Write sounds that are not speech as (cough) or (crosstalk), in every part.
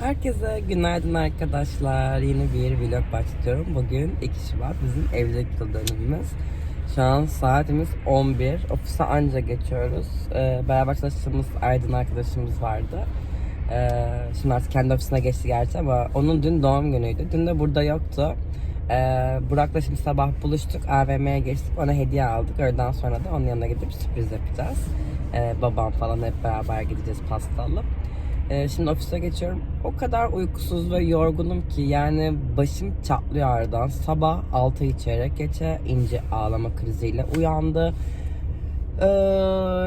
Herkese günaydın arkadaşlar. Yeni bir vlog başlıyorum. Bugün 2 Şubat bizim evlilik yıl dönümümüz. Şu an saatimiz 11. Ofise anca geçiyoruz. Ee, beraber çalıştığımız Aydın arkadaşımız vardı. Ee, şimdi artık kendi ofisine geçti gerçi ama onun dün doğum günüydü. Dün de burada yoktu. Ee, Burak'la şimdi sabah buluştuk. AVM'ye geçtik. Ona hediye aldık. Öğleden sonra da onun yanına gidip sürpriz yapacağız. Ee, babam falan hep beraber gideceğiz pasta alıp. Ee, şimdi ofise geçiyorum. O kadar uykusuz ve yorgunum ki yani başım çatlıyor aradan. Sabah 6 çeyrek geçe ince ağlama kriziyle uyandı. Ee,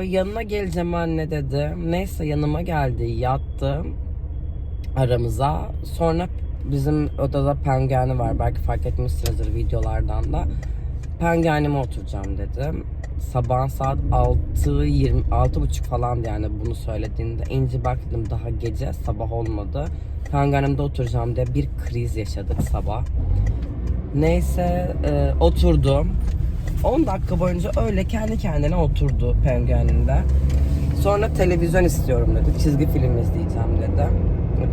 yanına geleceğim anne dedi. Neyse yanıma geldi yattı aramıza. Sonra bizim odada pengani var. Belki fark etmişsinizdir videolardan da. Penganime oturacağım dedim. Sabah saat 6.20 6.30 falandı yani bunu söylediğinde. İnci bak dedim daha gece sabah olmadı. Penganemde oturacağım diye bir kriz yaşadık sabah. Neyse e, oturdum. 10 dakika boyunca öyle kendi kendine oturdu pengueninde. Sonra televizyon istiyorum dedi. Çizgi film izleyeceğim dedi.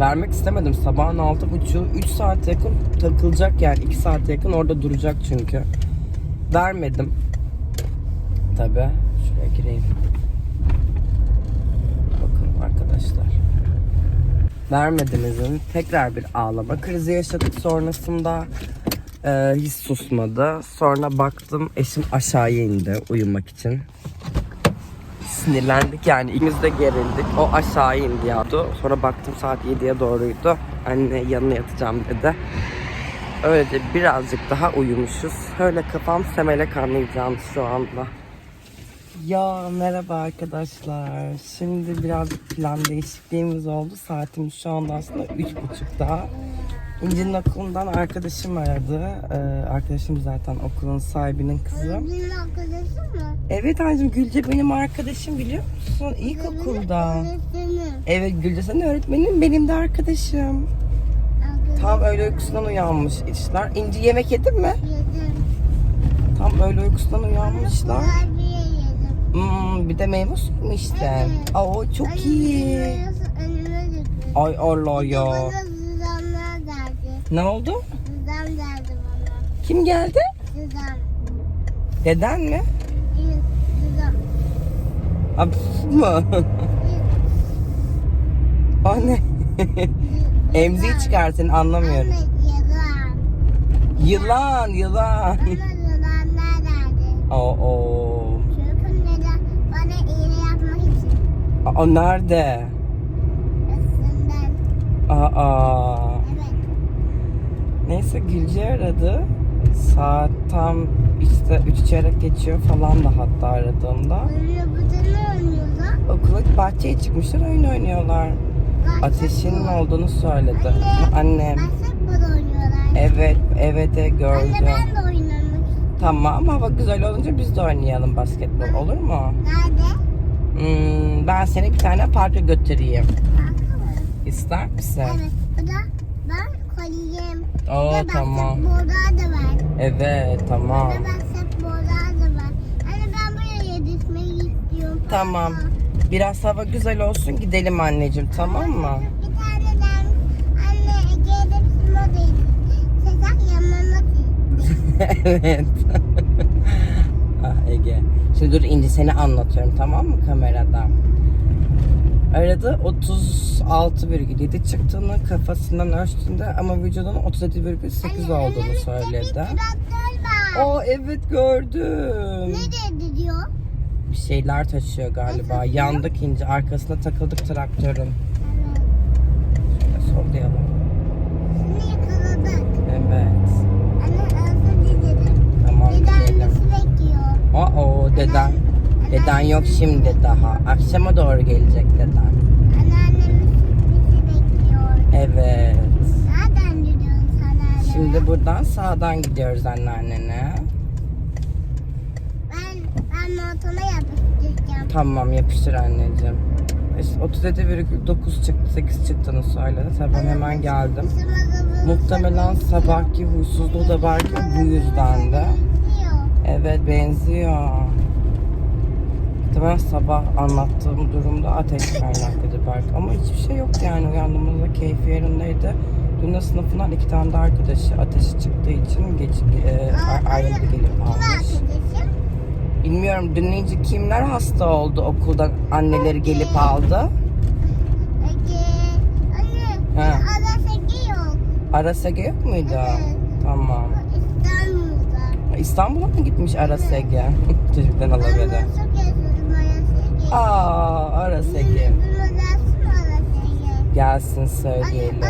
Vermek istemedim. Sabahın 6.30'u 3 saat yakın takılacak yani 2 saat yakın orada duracak çünkü. Vermedim. Tabi. Şuraya gireyim. Bakın arkadaşlar. Vermedim izin. Tekrar bir ağlama krizi yaşadık sonrasında. Ee, hiç susmadı. Sonra baktım eşim aşağıya indi uyumak için. Sinirlendik yani ikimiz de gerildik. O aşağı indi yatı. Sonra baktım saat 7'ye doğruydu. Anne yanına yatacağım dedi. Öylece birazcık daha uyumuşuz. Öyle kafam semelek anlayacağım şu anda. Ya merhaba arkadaşlar. Şimdi birazcık plan değişikliğimiz oldu. Saatimiz şu anda aslında üç buçuk daha. İnci'nin okulundan arkadaşım aradı. Ee, arkadaşım zaten okulun sahibinin kızı. Senin arkadaşın mı? Evet anneciğim Gülce benim arkadaşım biliyor musun? İlkokulda. Öğretmenim. Evet Gülce senin öğretmenin benim de arkadaşım. Arkadaşım. Tam öyle uykusundan uyanmış işler. İnci yemek yedin mi? Yedim. Tam öyle uykusundan uyanmışlar. Hmm, bir de meyve suyu mu işte? Evet. Aa çok iyi. Önüme döktüm. Ay Allah ya. Ne oldu? Zızam derdi bana. Kim geldi? Zızam. Deden mi? Evet, Zızam. Abi mı? o ne? Emziği çıkar seni anlamıyorum. Anne yılan. Yılan, yılan. Bana yılanlar derdi. (laughs) Oo. Çünkü neden? Bana iğne yapmak için. Aa, nerede? Aa. Evet. Neyse Gülce aradı. Saat tam işte üç çeyrek geçiyor falan da hatta aradığında. Okula bahçeye çıkmışlar oyun oynuyorlar. Ateşinin olduğunu söyledi. Annem. Basketbol oynuyorlar. Evet, evet de Anne gördüm. ben de oynamak Tamam hava güzel olunca biz de oynayalım basketbol olur mu? Nerede? Hmm, ben seni bir tane parka götüreyim. İster misin? Evet. Bu da ben kolyem. Oo, Bir de tamam. Basketbollar da var. Evet tamam. Bir de basketbollar da var. Anne ben buraya yetişmeyi istiyorum. Tamam. Biraz hava güzel olsun gidelim anneciğim tamam mı? Bir tane de anne Ege'de simadaydı. Sesak yanmamak evet. (laughs) ah Ege. Şimdi dur İnci seni anlatıyorum tamam mı kamerada? Aradı 36,7 çıktığını kafasından ölçtüğünde ama vücudunun 37,8 olduğunu söyledi. O evet gördüm. Ne dedi diyor? Bir şeyler taşıyor galiba. Yandık ince arkasına takıldık traktörün. Evet. Şöyle sollayalım. Şimdi yakaladık. Evet. Anne özür dilerim. Tamam Dede gidelim. annesi Aa deden. Deden yok şimdi daha. Akşama doğru gelecek deden. Anneannemiz bizi bekliyor. Evet. Nereden gidiyorsun sen? Şimdi buradan sağdan gidiyoruz anneannene. Ben, ben montuma yapıştıracağım. Tamam yapıştır anneciğim. İşte 37,9 çıktı, 8 çıktığını söyledi. Tabii ben hemen geldim. Muhtemelen sabahki huysuzluğu da belki bu yüzden de. benziyor. Evet benziyor. Muhtemelen sabah anlattığım durumda ateş kaynaklıydı belki. Ama hiçbir şey yok yani uyandığımızda keyfi yerindeydi. Dün de sınıfından iki tane de arkadaşı ateşi çıktığı için geç, e, ayrıldı gelip almış. Bilmiyorum dinleyici kimler hasta oldu okuldan anneleri gelip aldı. Seki yok. Muydu? Tamam. İstanbul'a mı gitmiş Arasege? (laughs) Çocuktan Ben alabilir. Aa Arasege. Bunu gelsin söyleyelim.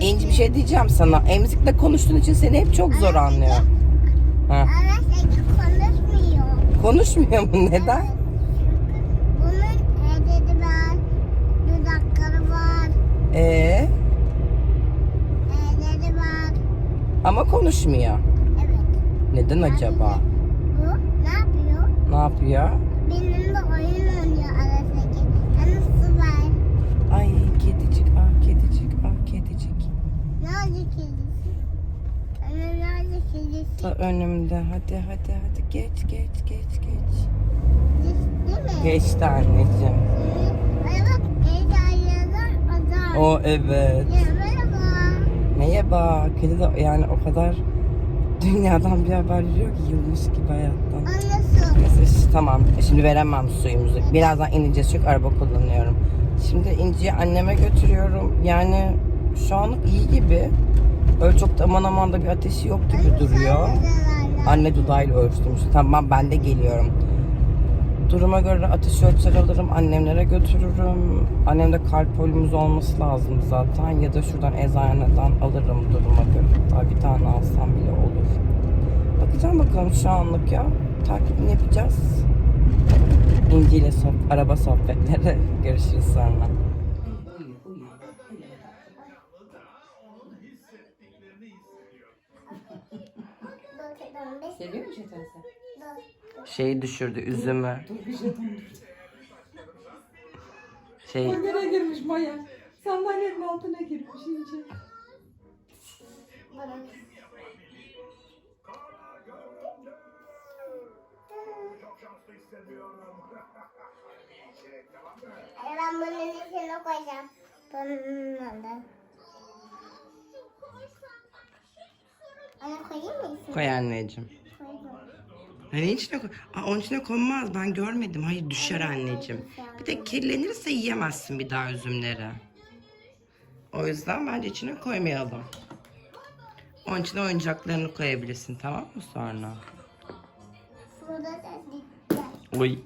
İnci bir şey diyeceğim sana. Emzikle konuştuğun için seni hep çok zor anlıyor. Ha. Konuşmuyor. Konuşmuyor mu? Neden? Bunun ededi var. Dudakları var. Ee, Ededi var. Ama konuşmuyor. Evet. Neden acaba? Bu ne yapıyor? Ne yapıyor? Benimle oyun oynuyor arasındaki. Hani su var. Ay kedicik, ah kedicik, ah kedicik. Nerede kedisi? Hani nerede kedisi? Önümde. Hadi hadi hadi geç geç geç geç. Değil mi? Geçti anneciğim. Adam. O evet. Merhaba. Bak? Kedi de yani kadar (laughs) dünyadan bir haber veriyor ki yılmış gibi hayattan. Su. Neyse tamam şimdi veremem suyumuzu. Birazdan ineceğiz çünkü araba kullanıyorum. Şimdi İnci'yi anneme götürüyorum. Yani şu anlık iyi gibi. Öyle çok da aman aman da bir ateşi yok gibi duruyor. Anne dudağıyla ölçtüm. Tamam ben de geliyorum. Duruma göre ateş ölçer alırım. Annemlere götürürüm. Annemde kalp polimiz olması lazım zaten. Ya da şuradan eczaneden alırım duruma göre. Hatta bir tane alsam bile olur. Bakacağım bakalım şu anlık ya. Takibini yapacağız. İnci ile soh- araba sohbetleri. (laughs) Görüşürüz sonra. Seviyor jeton sen? Şeyi düşürdü üzümü. Şey nereye girmiş Maya? Sandalyenin altına girmiş ince. Ay, Ben bunun içine koyacağım. Bunun. Anne koyayım mı koy anneciğim. Hani içine koy. Aa, onun içine konmaz. Ben görmedim. Hayır düşer anneciğim. Bir de kirlenirse yiyemezsin bir daha üzümleri. O yüzden bence içine koymayalım. Onun içine oyuncaklarını koyabilirsin tamam mı sonra? Oy.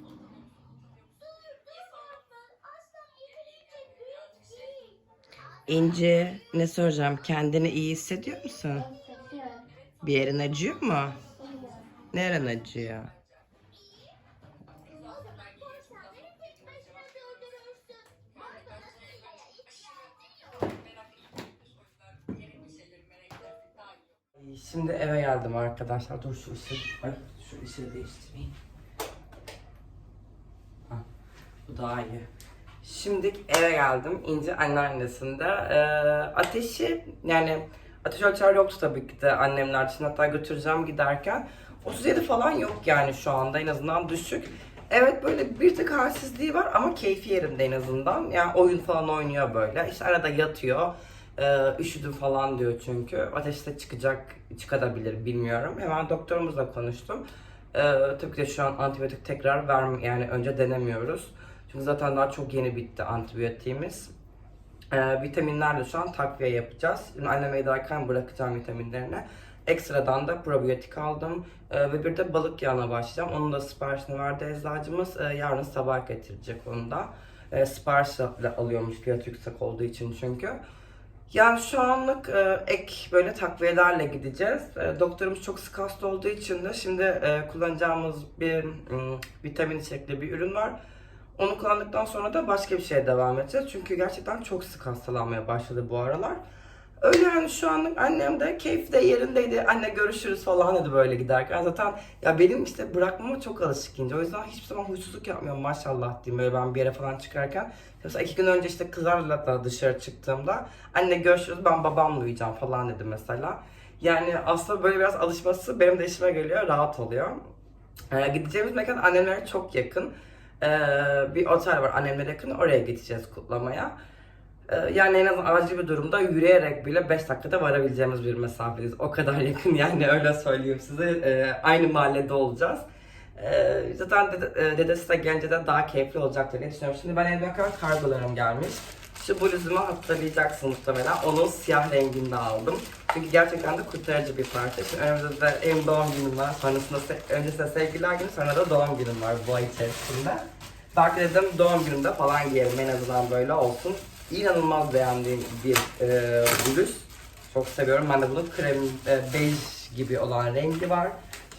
İnci ne soracağım? Kendini iyi hissediyor musun? Bir yerin acıyor mu? Neren acıyor? Şimdi eve geldim arkadaşlar. Dur şu ışığı, ay şu ışığı değiştireyim. Hah, bu daha iyi. Şimdi eve geldim. İnci anneannesinde. Ee, ateşi yani ateş ölçer yoktu tabii ki de annemler için. Hatta götüreceğim giderken. 37 falan yok yani şu anda en azından düşük. Evet böyle bir tık halsizliği var ama keyfi yerinde en azından. Yani oyun falan oynuyor böyle. İşte arada yatıyor. Ee, üşüdüm falan diyor çünkü. Ateşte çıkacak, çıkabilir bilmiyorum. Hemen doktorumuzla konuştum. Ee, tabii ki de şu an antibiyotik tekrar verm yani önce denemiyoruz. Çünkü zaten daha çok yeni bitti antibiyotiğimiz. Ee, vitaminlerle şu an takviye yapacağız. Şimdi anneme giderken bırakacağım vitaminlerini. Ekstradan da probiyotik aldım. Ee, ve bir de balık yağına başlayacağım. Onun da siparişini verdi eczacımız. Ee, yarın sabah getirecek onu da. Ee, siparişle alıyormuş fiyat yüksek olduğu için çünkü. Yani şu anlık e, ek böyle takviyelerle gideceğiz. E, doktorumuz çok sık hasta olduğu için de şimdi e, kullanacağımız bir mm, vitamin içerikli bir ürün var. Onu kullandıktan sonra da başka bir şeye devam edeceğiz. Çünkü gerçekten çok sık hastalanmaya başladı bu aralar. Öyle yani şu anlık annem de keyfi de yerindeydi. Anne görüşürüz falan dedi böyle giderken. Zaten ya benim işte bırakmama çok alışık ince. O yüzden hiçbir zaman huysuzluk yapmıyorum maşallah diyeyim. Böyle ben bir yere falan çıkarken. Mesela iki gün önce işte kızlarla da dışarı çıktığımda anne görüşürüz ben babamla uyuyacağım falan dedi mesela. Yani aslında böyle biraz alışması benim de işime geliyor. Rahat oluyor. Ee, gideceğimiz mekan annemlere çok yakın. Ee, bir otel var annemlere yakın. Oraya gideceğiz kutlamaya. Ee, yani en azından acil bir durumda yürüyerek bile 5 dakikada varabileceğimiz bir mesafedeyiz. O kadar (laughs) yakın yani öyle söyleyeyim size. Ee, aynı mahallede olacağız. Zaten e, dedesi de gelince de daha keyifli olacaktır diye düşünüyorum. Şimdi ben evime kadar kargolarım gelmiş. Şu bluzumu hatırlayacaksın muhtemelen. Onun siyah renginde aldım. Çünkü gerçekten de kurtarıcı bir parça. Şimdi önümüzde de benim doğum günüm var. Sonrasında se- öncesinde sevgililer günü, sonra da doğum günüm var bu ay içerisinde. Belki dedim doğum günümde falan giyerim en azından böyle olsun. İnanılmaz beğendiğim bir e, bluz. Çok seviyorum. Ben de bunun krem, e, bej gibi olan rengi var.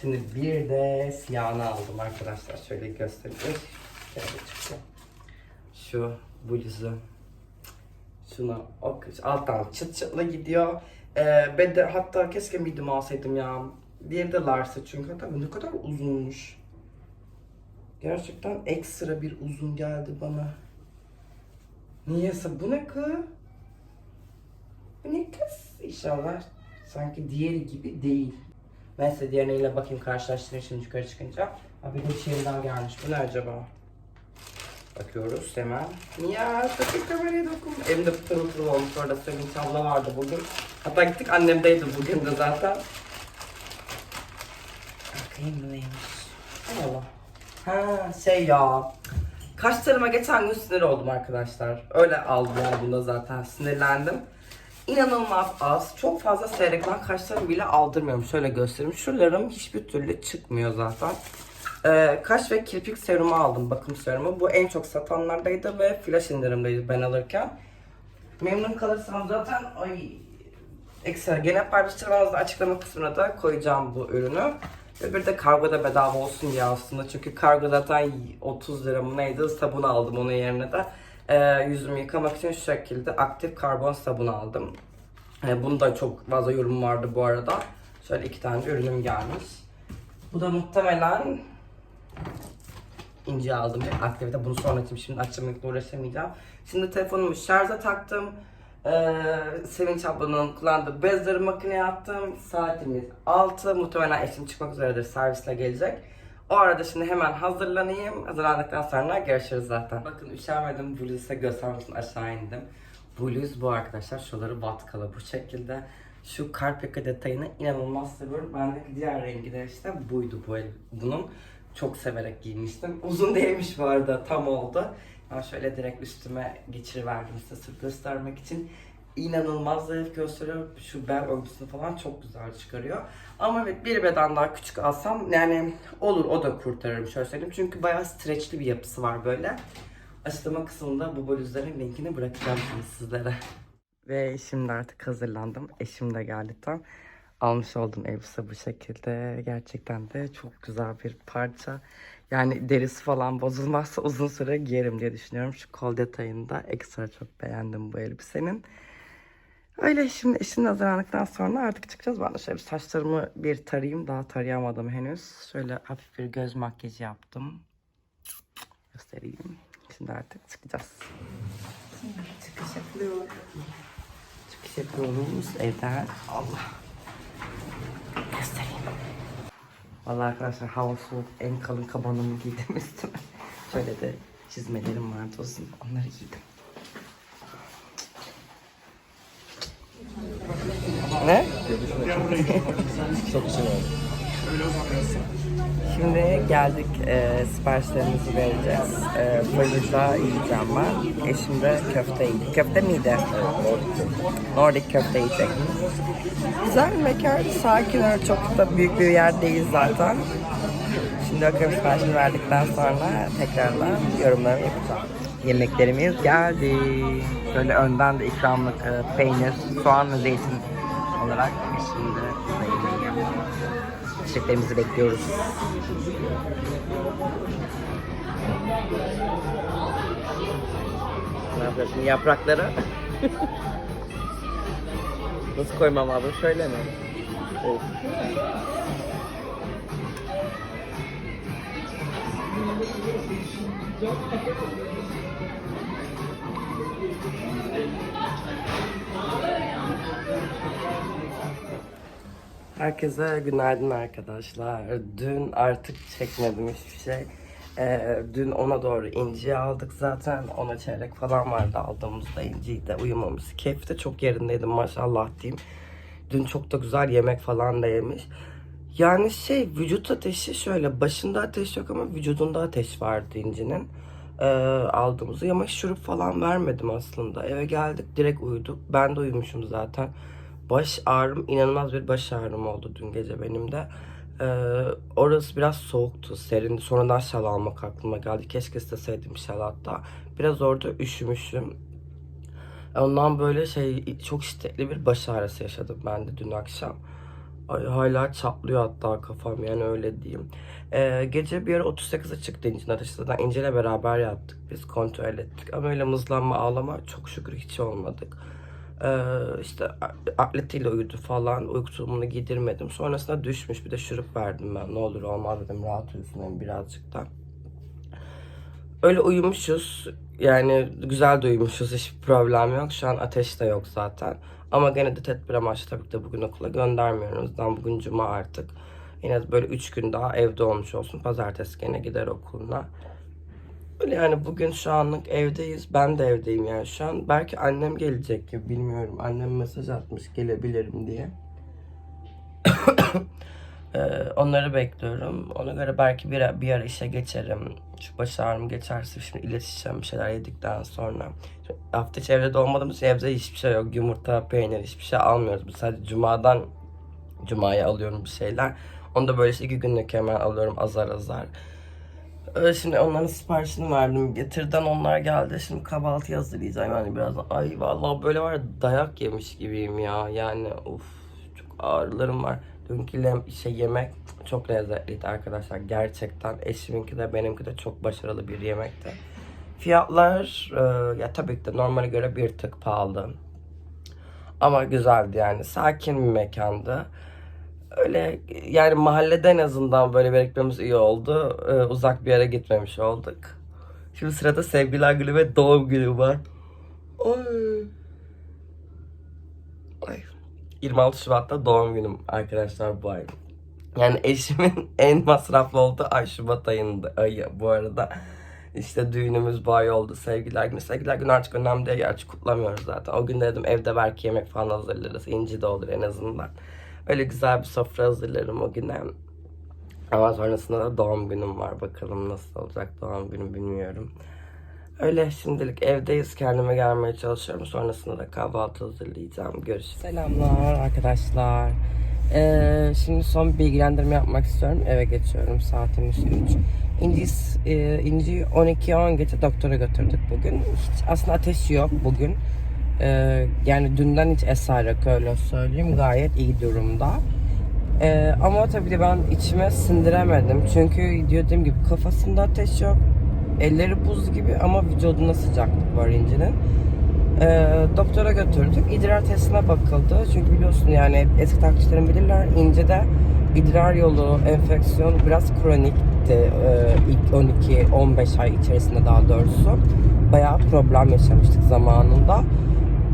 Şimdi bir de siyahını aldım arkadaşlar. Şöyle göstereyim. Şöyle çıktı. Şu bluzu. Şunu o alttan çıt çıtla gidiyor. Ee, ben de hatta keşke medium alsaydım ya. Diğeri de larsa çünkü hatta ne kadar uzunmuş. Gerçekten ekstra bir uzun geldi bana. Niyeyse bu ne kız? Bu ne kız? İnşallah sanki diğeri gibi değil. Size diğerine bakayım karşılaştırayım şimdi yukarı çıkınca. Abi bir de bir daha gelmiş. Bu ne acaba? Bakıyoruz hemen. Ya sakın kameraya dokunma. Evimde pırıl pırıl olmuş orada Sevinç abla vardı bugün. Hatta gittik annemdeydi bugün de zaten. Bakayım bu neymiş. Allah. Ha şey ya. Kaşlarıma geçen gün sinir oldum arkadaşlar. Öyle aldım yani bunda zaten sinirlendim. İnanılmaz az. Çok fazla seyreklen kaşlarımı bile aldırmıyorum. Şöyle göstereyim. Şuralarım hiçbir türlü çıkmıyor zaten. Ee, kaş ve kirpik serumu aldım. Bakım serumu. Bu en çok satanlardaydı ve flash indirimdeydi ben alırken. Memnun kalırsam zaten ay ekstra gene paylaştırmanızda açıklama kısmına da koyacağım bu ürünü. Ve bir de kargoda bedava olsun diye aslında. Çünkü kargo zaten 30 lira mı neydi sabun aldım onun yerine de. Ee, yüzümü yıkamak için şu şekilde aktif karbon sabun aldım. Ee, bunun da çok fazla yorum vardı bu arada. Şöyle iki tane ürünüm gelmiş. Bu da muhtemelen ince aldım bir aktivite. Bunu sonra açayım. Şimdi açmakla uğraşamayacağım. Şimdi telefonumu şarja taktım. Ee, Sevinç ablanın kullandığı bezleri makineye attım. Saatimiz 6. Muhtemelen eşim çıkmak üzeredir. Servisle gelecek. O arada şimdi hemen hazırlanayım. Hazırlandıktan sonra görüşürüz zaten. Bakın üşenmedim. Bluz'a göstermek için aşağı indim. Bluz bu arkadaşlar. Şuraları vatkalı bu şekilde. Şu karpeka detayını inanılmaz seviyorum. Bendeki diğer rengi de işte buydu bu el. Bunun çok severek giymiştim. Uzun değilmiş bu arada tam oldu. Ben şöyle direkt üstüme geçiriverdim size sırf göstermek için. İnanılmaz zayıf gösteriyor. Şu bel örgüsünü falan çok güzel çıkarıyor. Ama evet bir beden daha küçük alsam yani olur o da kurtarırım şöyle söyleyeyim. Çünkü bayağı streçli bir yapısı var böyle. Açıklama kısmında bu bluzların linkini bırakacağım şimdi sizlere. Ve şimdi artık hazırlandım. Eşim de geldi tam. Almış olduğum elbise bu şekilde. Gerçekten de çok güzel bir parça. Yani derisi falan bozulmazsa (laughs) uzun süre giyerim diye düşünüyorum. Şu kol detayını da ekstra çok beğendim bu elbisenin. Öyle şimdi eşinin hazırlandıktan sonra artık çıkacağız. Ben de şöyle bir saçlarımı bir tarayayım. Daha tarayamadım henüz. Şöyle hafif bir göz makyajı yaptım. Göstereyim. Şimdi artık çıkacağız. Çıkış yapıyor. Çıkış yapıyoruz evden. Allah. Göstereyim. Vallahi arkadaşlar hava soğuk. En kalın kabanımı giydim üstüme. Şöyle de çizmelerim vardı uzun. Onları giydim. Ne? Çok güzel oldu. Şimdi geldik e, siparişlerimizi vereceğiz. E, Fırlıca yiyeceğim ben. Eşim de köfte yiyecek. Köfte miydi? Nordic köfte yiyecek. Güzel bir mekan. Sakin öyle çok da büyük bir yer değil zaten. Şimdi bakalım siparişini verdikten sonra tekrardan yorumlarımı yapacağım. Yemeklerimiz geldi. Böyle önden de ikramlık e, peynir, soğan ve zeytin olarak şimdi Şeflerimizi bekliyoruz. Ne yapacağız şimdi? (laughs) Nasıl koymam abi? Şöyle mi? Evet. Herkese günaydın arkadaşlar. Dün artık çekmedim hiçbir şey. Ee, dün ona doğru inci aldık zaten. Ona çeyrek falan vardı aldığımızda inciyi de uyumamış. Keyfi de çok yerindeydim maşallah diyeyim. Dün çok da güzel yemek falan da yemiş. Yani şey vücut ateşi şöyle başında ateş yok ama vücudunda ateş vardı incinin. Ee, aldığımızda ama şurup falan vermedim aslında. Eve geldik direkt uyuduk. Ben de uyumuşum zaten. Baş ağrım inanılmaz bir baş ağrım oldu dün gece benim de. Ee, orası biraz soğuktu, serindi. Sonradan şal almak aklıma geldi. Keşke isteseydim şal hatta. Biraz orada üşümüşüm. Ondan böyle şey çok şiddetli bir baş ağrısı yaşadım ben de dün akşam. Ay, hala çatlıyor hatta kafam yani öyle diyeyim. Ee, gece bir ara 38'e çıktı incin ateşi. Zaten İnci'yle beraber yattık biz kontrol ettik. Ama öyle mızlanma ağlama çok şükür hiç olmadık. Ee, işte atletiyle uyudu falan. Uyku tulumunu giydirmedim. Sonrasında düşmüş bir de şurup verdim ben. Ne olur olmaz dedim rahat uyusun hem birazcık da. Öyle uyumuşuz. Yani güzel de uyumuşuz. Hiçbir problem yok. Şu an ateş de yok zaten. Ama gene de tedbir amaçlı tabii ki de bugün okula göndermiyorum. Zaten bugün cuma artık. Yine böyle 3 gün daha evde olmuş olsun. Pazartesi gene gider okuluna. Öyle yani bugün şu anlık evdeyiz. Ben de evdeyim yani şu an. Belki annem gelecek gibi bilmiyorum. Annem mesaj atmış gelebilirim diye. (coughs) Ee, onları bekliyorum. Ona göre belki bir, bir ara işe geçerim. Şu baş ağrım geçerse şimdi iletişeceğim bir şeyler yedikten sonra. Hafta içi evde de olmadığımız evde hiçbir şey yok. Yumurta, peynir hiçbir şey almıyoruz. Biz sadece cumadan cumaya alıyorum bir şeyler. Onu da böyle iki günlük hemen alıyorum azar azar. Öyle şimdi onların siparişini verdim. Getirden onlar geldi. Şimdi kahvaltı hazırlayacağım yani biraz. Ay vallahi böyle var ya, dayak yemiş gibiyim ya. Yani uf çok ağrılarım var. Dünkü lem- şey yemek çok lezzetliydi arkadaşlar. Gerçekten eşiminki de benimki de çok başarılı bir yemekti. Fiyatlar e, ya tabii ki de normale göre bir tık pahalı. Ama güzeldi yani. Sakin bir mekandı. Öyle yani mahallede en azından böyle birikmemiz iyi oldu. Ee, uzak bir yere gitmemiş olduk. Şimdi sırada sevgililer günü ve doğum günü var. Ay. Ay. 26 Şubat'ta doğum günüm arkadaşlar bu ay. Yani eşimin (laughs) en masraflı olduğu ay Şubat ayında ayı bu arada. İşte düğünümüz bu ay oldu sevgililer günü. Sevgililer günü artık önemli değil gerçi kutlamıyoruz zaten. O gün de dedim evde belki yemek falan hazırlarız. İnci de olur en azından. Öyle güzel bir sofra hazırlarım o güne. Ama sonrasında da doğum günüm var. Bakalım nasıl olacak doğum günüm bilmiyorum. Öyle şimdilik evdeyiz. Kendime gelmeye çalışıyorum. Sonrasında da kahvaltı hazırlayacağım. Görüşürüz. Selamlar arkadaşlar. Ee, şimdi son bilgilendirme yapmak istiyorum. Eve geçiyorum. Saatimiz 3. İnci, e, İnci 12-10 geçe doktora götürdük bugün. Hiç aslında ateşi yok bugün. Ee, yani dünden hiç eser öyle söyleyeyim. Gayet iyi durumda. Ee, ama tabii de ben içime sindiremedim. Çünkü dediğim gibi kafasında ateş yok. Elleri buz gibi ama vücudunda sıcaklık var incinin. Ee, doktora götürdük. İdrar testine bakıldı. Çünkü biliyorsun yani eski takipçilerim bilirler. İncide idrar yolu enfeksiyon biraz kronikti. Ee, ilk 12-15 ay içerisinde daha doğrusu. Bayağı problem yaşamıştık zamanında.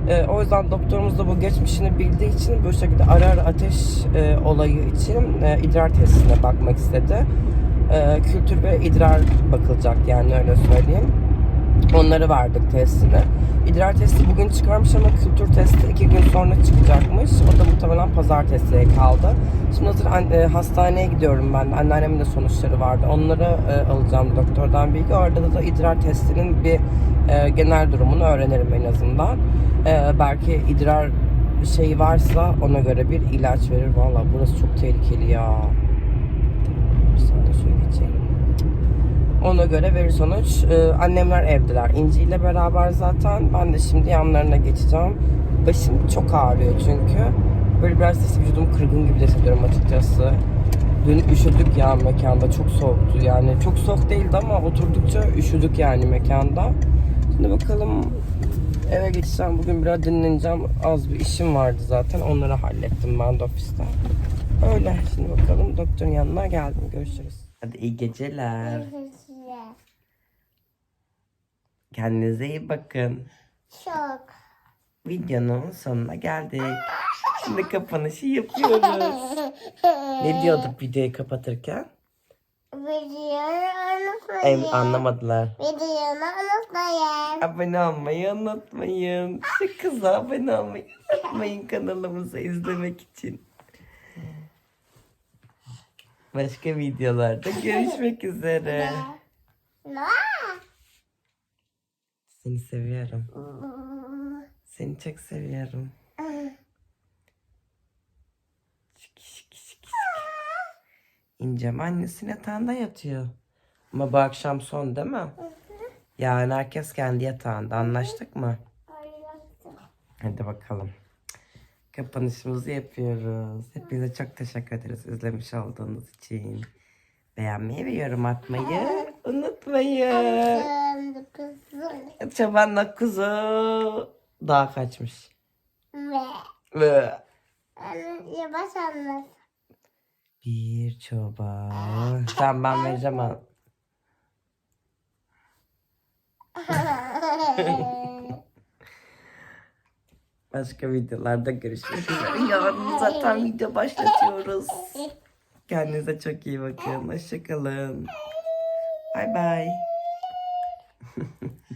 Ee, o yüzden doktorumuz da bu geçmişini bildiği için bu şekilde ara ara ateş e, olayı için e, idrar testine bakmak istedi. E, kültür ve idrar bakılacak yani öyle söyleyeyim. Onları verdik testini. İdrar testi bugün çıkarmış ama kültür testi iki gün sonra çıkacakmış. O da muhtemelen pazartesiye kaldı. Şimdi hazır e, hastaneye gidiyorum ben. Anneannemin de sonuçları vardı. Onları e, alacağım doktordan bilgi. Orada da, idrar testinin bir e, genel durumunu öğrenirim en azından. Belki idrar şeyi varsa ona göre bir ilaç verir. Valla burası çok tehlikeli ya. Bir saniye şöyle geçelim. Ona göre verir sonuç. Ee, annemler evdeler. İnci ile beraber zaten. Ben de şimdi yanlarına geçeceğim. Başım çok ağrıyor çünkü. Böyle biraz da vücudum kırgın gibi hissediyorum açıkçası. Dün üşüdük ya mekanda. Çok soğuktu yani. Çok soğuk değildi ama oturdukça üşüdük yani mekanda. Şimdi bakalım eve geçeceğim. Bugün biraz dinleneceğim. Az bir işim vardı zaten. Onları hallettim ben de ofiste. Öyle. Şimdi bakalım doktorun yanına geldim. Görüşürüz. Hadi iyi geceler. Kendinize iyi bakın. Çok. Videonun sonuna geldik. Şimdi kapanışı yapıyoruz. (laughs) Ne diyorduk videoyu kapatırken? Videoyu unutmayın. Em, anlamadılar. Videoyu unutmayın. Abone olmayı unutmayın. Şu kıza abone olmayı unutmayın kanalımızı izlemek için. Başka videolarda görüşmek (laughs) üzere. Noah. Seni seviyorum. Seni çok seviyorum. Şiki şiki şiki. İncem annesi yatağında yatıyor. Ama bu akşam son değil mi? Yani herkes kendi yatağında anlaştık mı? Hadi bakalım. Kapanışımızı yapıyoruz. Hepinize çok teşekkür ederiz izlemiş olduğunuz için. Beğenmeyi ve yorum atmayı unutmayın. Çobanla kuzu daha kaçmış. Ve Ve yavaş anlat. Bir çoban. Tamam ben vereceğim al. (laughs) Başka videolarda görüşmek üzere. Yarın zaten video başlatıyoruz. Kendinize çok iyi bakın. Hoşçakalın. Bay bay. (laughs)